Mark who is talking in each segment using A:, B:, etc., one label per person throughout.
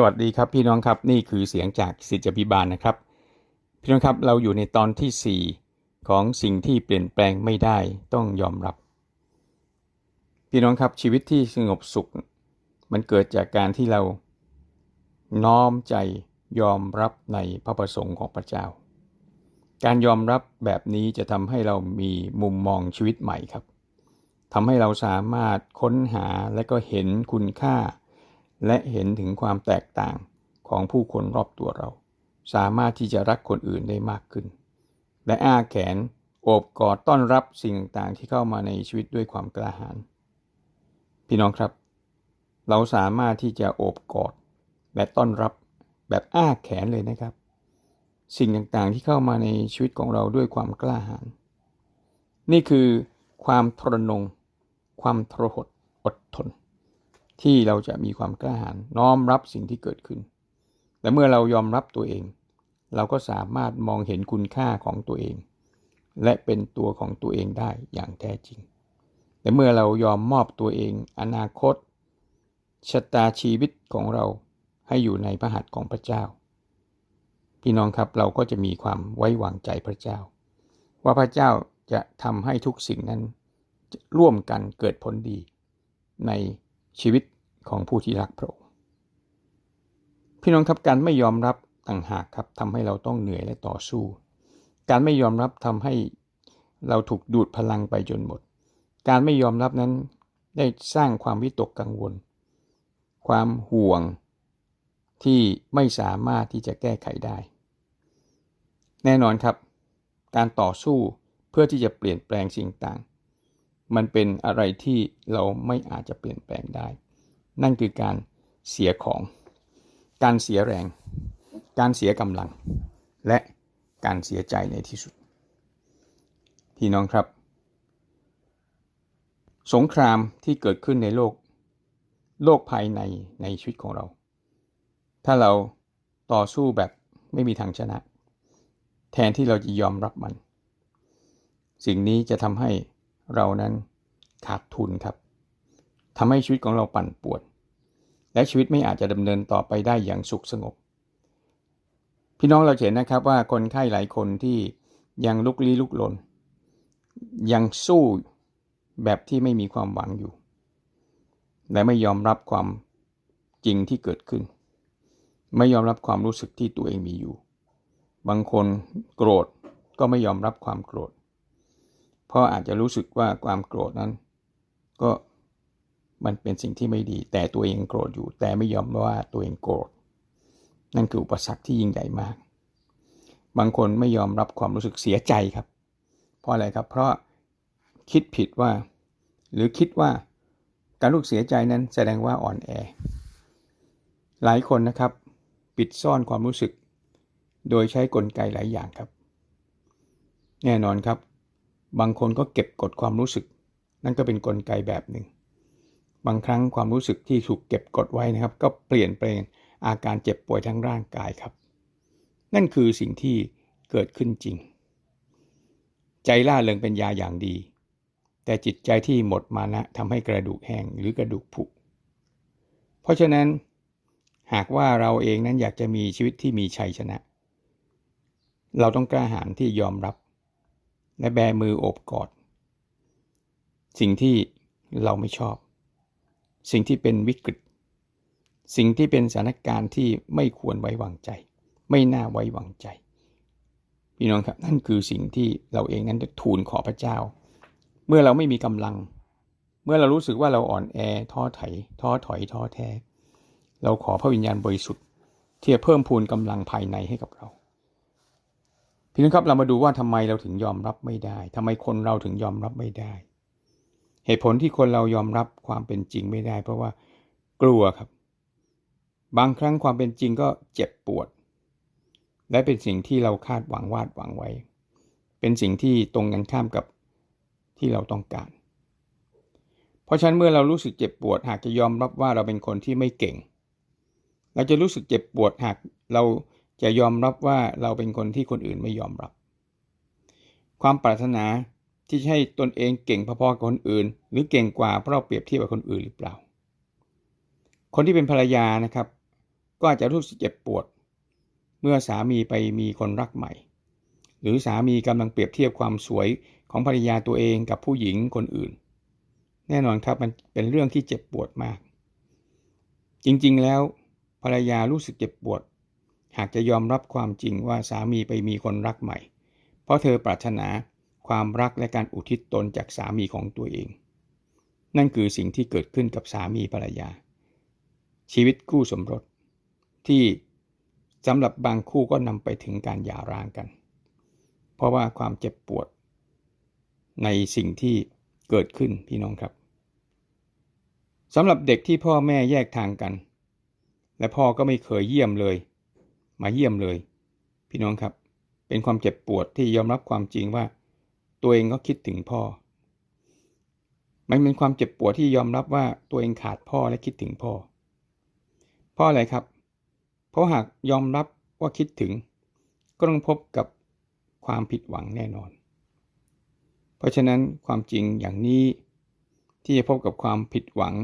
A: สวัสดีครับพี่น้องครับนี่คือเสียงจากสิทธิพิบาลนะครับ พี่น้องครับเราอยู่ในตอนที่ 4 ของสิ่งที่เปลี่ยนแปลงไม่ได้ต้องยอมรับ พี่น้องครับชีวิตที่สงบสุข มันเกิดจากการที่เราน้อมใจยอมรับในพระประสงค์ของพระเจ้า การยอมรับแบบนี้จะทำให้เรามีมุมมองชีวิตใหม่ครับทำให้เราสามารถค้นหาและก็เห็นคุณค่า และเห็นถึงความแตกต่างของผู้คนรอบตัวเรา สามารถที่จะรักคนอื่นได้มากขึ้น และอ้าแขนโอบกอดต้อนรับสิ่งต่างๆที่เข้ามาในชีวิตด้วยความกล้าหาญพี่น้องครับ เราสามารถที่จะโอบกอดและต้อนรับแบบอ้าแขนเลยนะครับ สิ่งต่างๆที่เข้ามาในชีวิตของเราด้วยความกล้าหาญนี่คือความทรนง ความทรหดอดทน ที่เราจะมีความกล้าหาญน้อมรับสิ่งที่เกิดขึ้น และเมื่อเรายอมรับตัวเอง เราก็สามารถมองเห็นคุณค่าของตัวเอง และเป็นตัวของตัวเองได้อย่างแท้จริง และเมื่อเรายอมมอบตัวเอง อนาคตชะตาชีวิตของเราให้อยู่ในพระหัตถ์ของพระเจ้า พี่น้องครับเราก็จะมีความไว้วางใจพระเจ้า ว่าพระเจ้าจะทำให้ทุกสิ่งนั้นร่วมกันเกิดผลดีในชีวิต ของผู้ที่รักพระองค์พี่น้องครับการไม่ยอมรับต่างหากครับทำให้เราต้องเหนื่อยและต่อสู้ การไม่ยอมรับทำให้เราถูกดูดพลังไปจนหมด การไม่ยอมรับนั้นได้สร้างความวิตกกังวล ความห่วงที่ไม่สามารถที่จะแก้ไขได้ แน่นอนครับ การต่อสู้เพื่อที่จะเปลี่ยนแปลงสิ่งต่าง มันเป็นอะไรที่เราไม่อาจจะเปลี่ยนแปลงได้ นั่นคือการเสียของ การเสียแรง การเสียกำลัง และการเสียใจในที่สุด พี่น้องครับ สงครามที่เกิดขึ้นในโลก โลกภายในในชีวิตของเรา ถ้าเราต่อสู้แบบไม่มีทางชนะ แทนที่เราจะยอมรับมัน สิ่งนี้จะทำให้เรานั้นขาดทุนครับทำให้ชีวิตของเราปั่นป่วน และชีวิตไม่อาจจะดำเนินต่อไปได้อย่างสุขสงบ พี่น้องเราเห็นนะครับว่าคนไข้หลายคนที่ยังลุกลี้ลุกลน ยังสู้แบบที่ไม่มีความหวังอยู่ และไม่ยอมรับความจริงที่เกิดขึ้น ไม่ยอมรับความรู้สึกที่ตัวเองมีอยู่ บางคนโกรธก็ไม่ยอมรับความโกรธ เพราะอาจจะรู้สึกว่าความโกรธนั้น ก็ มันเป็นสิ่งที่ไม่ดี แต่ตัวเองโกรธอยู่ แต่ไม่ยอมว่าตัวเองโกรธ นั่นคืออุปสรรคที่ยิ่งใหญ่มาก บางคนไม่ยอมรับความรู้สึกเสียใจครับ เพราะอะไรครับ เพราะคิดผิดว่า หรือคิดว่าการรู้สึกเสียใจนั้นแสดงว่าอ่อนแอ หลายคนนะครับ ปิดซ่อนความรู้สึก โดยใช้กลไกหลายอย่างครับ แน่นอนครับ บางคนก็เก็บกดความรู้สึก นั่นก็เป็นนกลไกแบบหนึ่ง บางครั้งความรู้สึกที่ถูกเก็บกดไว้นะครับ ก็เปลี่ยนเป็นอาการเจ็บป่วยทั้งร่างกายครับ นั่นคือสิ่งที่เกิดขึ้นจริง ใจล่าเริงเป็นยาอย่างดี แต่จิตใจที่หมดมานะทำให้กระดูกแห้งหรือกระดูกผุ เพราะฉะนั้น หากว่าเราเองนั้นอยากจะมีชีวิตที่มีชัยชนะ เราต้องกล้าหาญที่ยอมรับ และแบมือโอบกอด สิ่งที่เราไม่ชอบ สิ่งที่เป็นวิกฤต สิ่งที่เป็นสถานการณ์ที่ไม่ควรไว้วางใจ ไม่น่าไว้วางใจ พี่น้องครับนั่นคือสิ่งที่เราเองนั้นจะทูลขอพระเจ้า เมื่อเราไม่มีกำลัง เมื่อเรารู้สึกว่าเราอ่อนแอท้อถอยท้อถอยท้อแท้ เราขอพระวิญญาณบริสุทธิ์ที่จะเพิ่มพูนกำลังภายในให้กับเราพี่น้องครับเรามาดูว่าทำไมเราถึงยอมรับไม่ได้ทำไมคนเราถึงยอมรับไม่ได้ เหตุผลที่คนเรายอมรับความเป็นจริงไม่ได้ เพราะว่ากลัวครับ บางครั้งความเป็นจริงก็เจ็บปวด และเป็นสิ่งที่เราคาดหวังวาดหวังไว้ เป็นสิ่งที่ตรงกันข้ามกับที่เราต้องการ เพราะฉะนั้นเมื่อเรารู้สึกเจ็บปวด หากจะยอมรับว่าเราเป็นคนที่ไม่เก่ง เราจะรู้สึกเจ็บปวดหากเราจะยอมรับว่าเราเป็นคนที่คนอื่นไม่ยอมรับ ความปรารถนา ที่จะให้ตนเองเก่งพอๆกับคนอื่น หรือเก่งกว่าเพราะเราเปรียบเทียบกับคนอื่นหรือเปล่า คนที่เป็นภรรยานะครับ ก็อาจจะรู้สึกเจ็บปวด เมื่อสามีไปมีคนรักใหม่ หรือสามีกำลังเปรียบเทียบความสวยของภรรยาตัวเองกับผู้หญิงคนอื่น แน่นอนครับมันเป็นเรื่องที่เจ็บปวดมาก จริงๆแล้วภรรยารู้สึกเจ็บปวด หากจะยอมรับความจริงว่าสามีไปมีคนรักใหม่ เพราะเธอปรารถนา ความรักและการอุทิศตนจากสามีของตัวเอง นั่นคือสิ่งที่เกิดขึ้นกับสามีภรรยา ชีวิตคู่สมรสที่สำหรับบางคู่ก็นำไปถึงการหย่าร้างกัน เพราะว่าความเจ็บปวด ในสิ่งที่เกิดขึ้นพี่น้องครับสำหรับเด็กที่พ่อแม่แยกทางกัน และพ่อก็ไม่เคยเยี่ยมเลย มาเยี่ยมเลย พี่น้องครับ เป็นความเจ็บปวดที่ยอมรับความจริงว่า ตัวเองก็คิดถึงพ่อ มันเป็นความเจ็บปวดที่ยอมรับว่าตัวเองขาดพ่อและคิดถึงพ่อ เพราะอะไรครับ เพราะหากยอมรับว่าคิดถึง ก็ต้องพบกับความผิดหวังแน่นอน เพราะฉะนั้นความจริงอย่างนี้ที่จะพบกับความผิดหวัง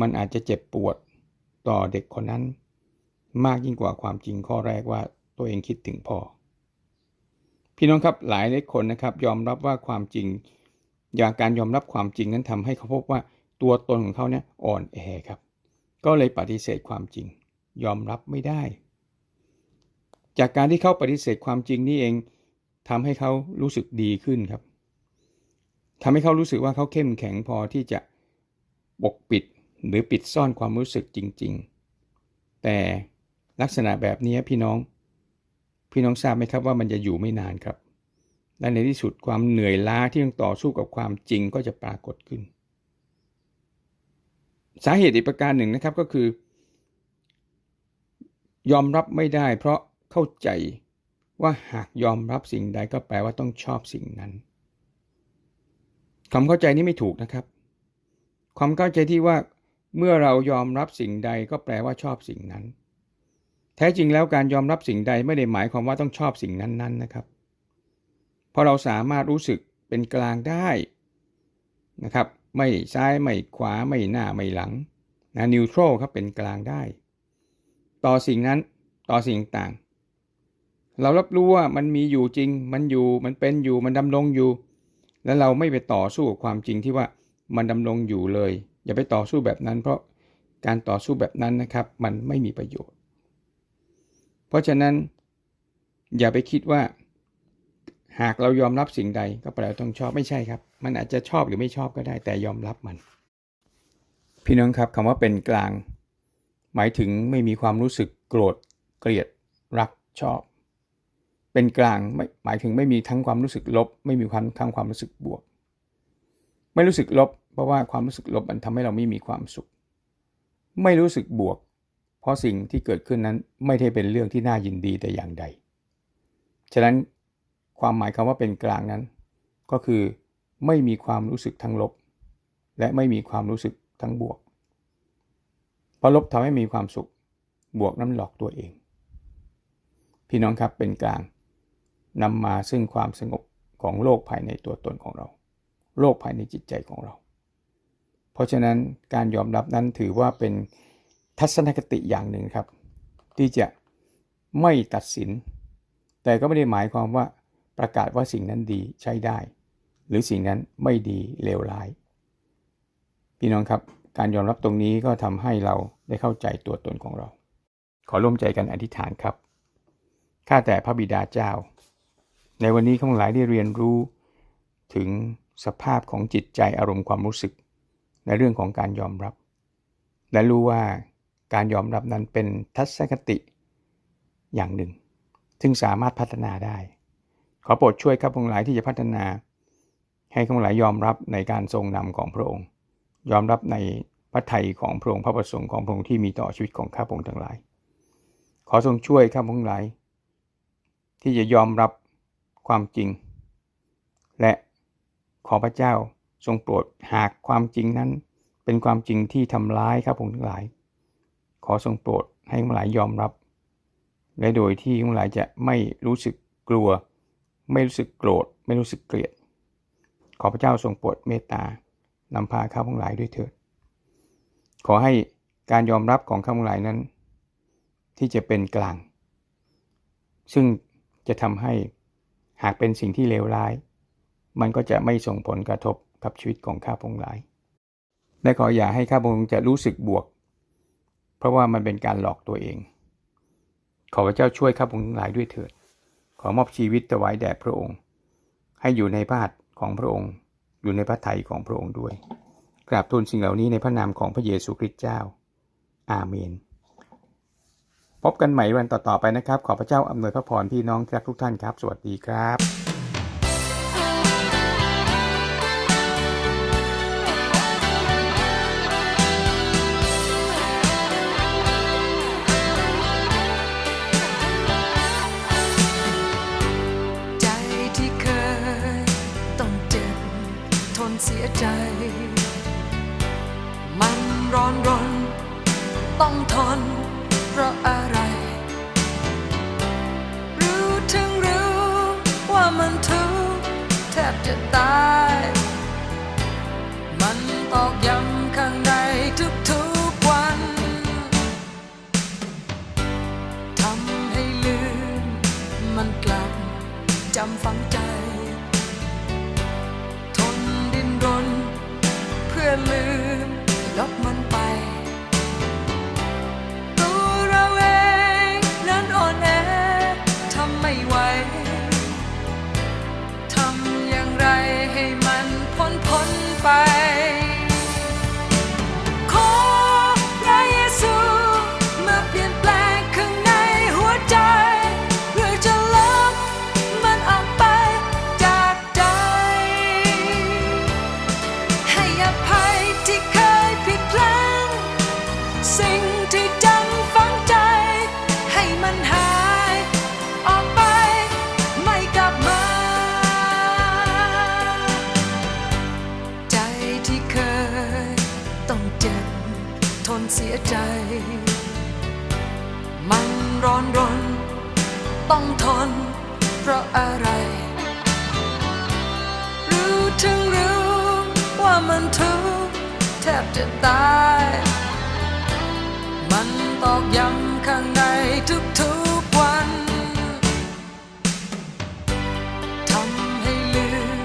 A: มันอาจจะเจ็บปวดต่อเด็กคนนั้น มากยิ่งกว่าความจริงข้อแรกว่าตัวเองคิดถึงพ่อ พี่น้องครับหลายหลายคนนะครับ ยอมรับว่าความจริงอย่างการยอมรับความจริงนั้นทำให้เขาพบว่าตัวตนของเขาเนี่ยอ่อนแอครับ ก็เลยปฏิเสธความจริง ยอมรับไม่ได้ จากการที่เขาปฏิเสธความจริงนี่เองทำให้เขารู้สึกดีขึ้นครับทำให้เขารู้สึกว่าเขาเข้มแข็งพอที่จะปกปิดหรือปิดซ่อนความรู้สึกจริง ๆ แต่ลักษณะแบบนี้พี่น้อง พี่น้องทราบไหมครับว่ามันจะอยู่ไม่นานครับ และในที่สุดความเหนื่อยล้าที่ต้องต่อสู้กับความจริงก็จะปรากฏขึ้น สาเหตุอีกประการหนึ่งนะครับก็คือ ยอมรับไม่ได้ เพราะเข้าใจว่าหากยอมรับสิ่งใดก็แปลว่าต้องชอบสิ่งนั้นความเข้าใจนี้ไม่ถูกนะครับ ความเข้าใจที่ว่าเมื่อเรายอมรับสิ่งใดก็แปลว่าชอบสิ่งนั้น แท้จริงแล้วการยอมรับสิ่งใดไม่ได้หมายความว่าต้องชอบสิ่งนั้นๆนนะครับ เพราะเราสามารถรู้สึกเป็นกลางได้นะครับ ไม่ซ้ายไม่ขวาไม่หน้าไม่หลังนะนิวทรัลครับเป็นกลางได้ ต่อสิ่งนั้นต่อสิ่งต่าง เรารับรู้ว่ามันมีอยู่จริง มันอยู่มันเป็นอยู่มันดำรงอยู่ และเราไม่ไปต่อสู้กับความจริงที่ว่ามันดำรงอยู่เลย อย่าไปต่อสู้แบบนั้น เพราะการต่อสู้แบบนั้นนะครับ มันไม่มีประโยชน์ ราะฉะนั้นอย่าไปคิดว่า หากเรายอมรับสิ่งใดก็แปลว่าต้องชอบไม่ใช่ครับ มันอาจจะชอบหรือไม่ชอบก็ได้ แต่ยอมรับมัน พี่น้องครับคำว่าเป็นกลาง หมายถึงไม่มีความรู้สึกโกรธเกลียดรักชอบ เป็นกลางไม่หมายถึงไม่มีทั้งความรู้สึกลบ ไม่มีความทั้งความรู้สึกบวก ไม่รู้สึกลบ เพราะว่าความรู้สึกลบมันทำให้เราไม่มีความสุข ไม่รู้สึกบวก ราะสิ่งที่เกิดขึ้นนั้นไม่ได้เป็นเรื่องที่น่ายินดีแต่อย่างใด ฉะนั้นความหมายคำว่าเป็นกลางนั้น ก็คือไม่มีความรู้สึกทั้งลบ และไม่มีความรู้สึกทั้งบวก เพราะลบทำให้มีความสุข บวกนั้นหลอกตัวเอง พี่น้องครับเป็นกลางนำมาซึ่งความสงบของโลกภายในตัวตนของเรา โลกภายในจิตใจของเรา เพราะฉะนั้นการยอมรับนั้นถือว่าเป็น ทัศนคติอย่างหนึ่งครับ ที่จะไม่ตัดสิน แต่ก็ไม่ได้หมายความว่าประกาศว่าสิ่งนั้นดีใช้ได้ หรือสิ่งนั้นไม่ดีเลวร้าย พี่น้องครับการยอมรับตรงนี้ก็ทำให้เราได้เข้าใจตัวตนของเรา ขอร่วมใจกันอธิษฐานครับข้าแต่พระบิดาเจ้า ในวันนี้ข้างหลายได้เรียนรู้ถึงสภาพของจิตใจอารมณ์ความรู้สึก ในเรื่องของการยอมรับ และรู้ว่า การยอมรับนั้นเป็นทัศนคติอย่างหนึ่ง ซึ่งสามารถพัฒนาได้ ขอโปรดช่วยข้าพงหลายที่จะพัฒนา ให้ข้าพงหลายยอมรับในการทรงนำของพระองค์ ยอมรับในพระทัยของพระองค์พระประสงค์ของพระองค์ที่มีต่อชีวิตของข้าพงทั้งหลาย ขอทรงช่วยข้าพงหลาย ที่จะยอมรับความจริง และขอพระเจ้าทรงโปรดหากความจริงนั้น เป็นความจริงที่ทำร้ายครับผมทั้งหลาย ขอทรงโปรดให้ทั้งหลายยอมรับ และโดยที่ทั้งหลายจะไม่รู้สึกกลัว ไม่รู้สึกโกรธ ไม่รู้สึกเกลียด ขอพระเจ้าทรงโปรดเมตตานำพาข้าพงหลายด้วยเถิด ขอให้การยอมรับของข้าพงหลายนั้น ที่จะเป็นกลาง ซึ่งจะทำให้หากเป็นสิ่งที่เลวร้าย มันก็จะไม่ส่งผลกระทบกับชีวิตของข้าพงหลายและขออย่าให้ข้าพงจะรู้สึกบวก เพราะว่ามันเป็นการหลอกตัวเอง ขอพระเจ้าช่วยข้าพงทั้งหลายด้วยเถิด ขอมอบชีวิตถวายแด่พระองค์ ให้อยู่ในพระหัตถ์ของพระองค์ อยู่ในพระทัยของพระองค์ด้วย กราบทูลสิ่งเหล่านี้ในพระนามของพระเยซูคริสต์เจ้า อาเมน พบกันใหม่วันต่อๆไปนะครับ ขอพระเจ้าอำนวยพระพรพี่น้องทุกท่านครับ สวัสดีครับ
B: จะตาย ใจ มันร้อนรน ต้องทน เพราะอะไร รู้ถึงรู้ว่ามันทุกข์แทบจะตาย มันตอกย้ำข้างในทุกๆวันทำให้ลืม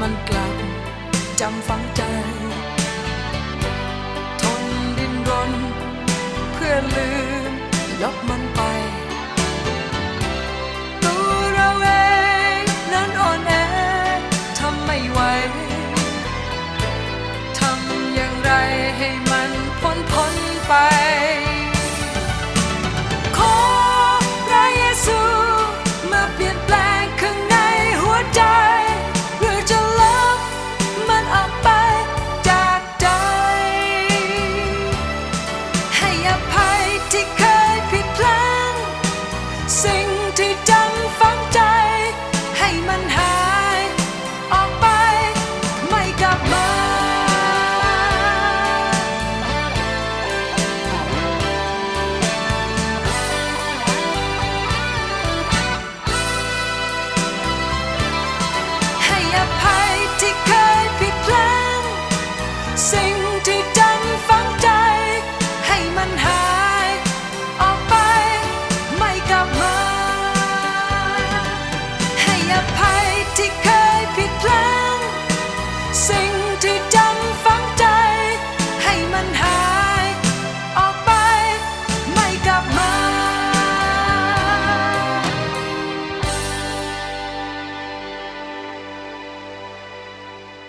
B: มันกลับจำฝัง Say